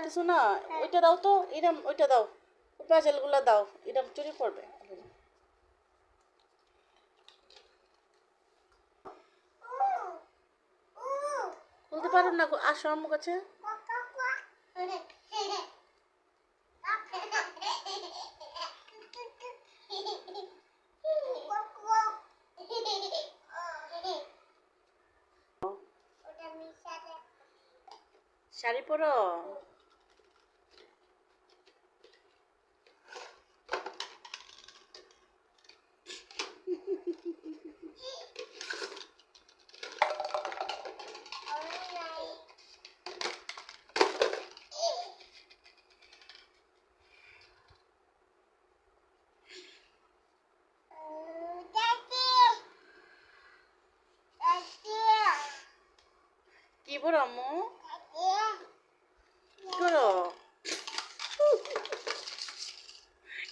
পারতেছো না, ওইটা দাও তো, এরম, ওইটা দাও। পাজেলগুলো দাও, এরম চুরি পড়বে। খুলতে পারো না আসো আমার কাছে। শাড়ি পরো? কি পরো আম্মু কি করো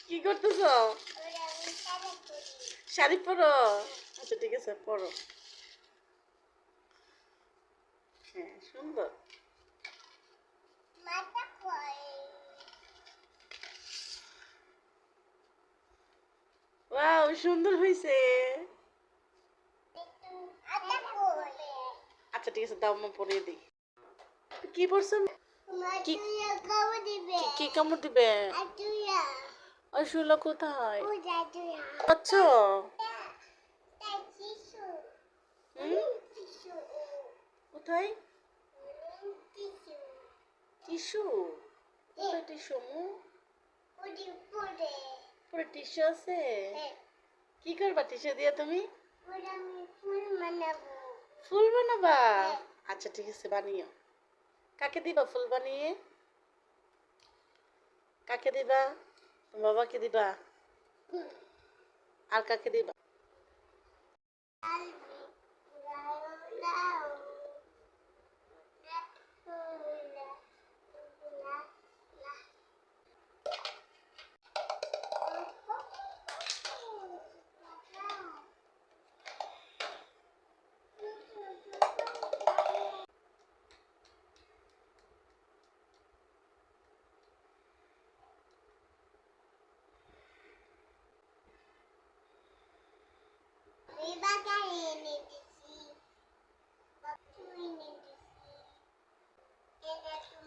কি করতেছ শাড়ি পরো? আচ্ছা ঠিক আছে পরো। হ্যাঁ সুন্দর। ওয়াও সুন্দর হয়েছে আচ্ছা ঠিক আছে দাও মা পরিয়ে দিই। কি পরছো? কি- কি- কি কামড় দিবে? ওই শুলো কোথায়? আচ্ছা কোথায় কোথায় মু? পুরো আছে? কি করবা টিস্যু দিয়ে তুমি? ফুল বানাবা। আচ্ছা ঠিক আছে বানিও। কাকে দিবা ফুল বানিয়ে? কাকে দিবা? বাবাকে দিবা? আর কাকে দিবা?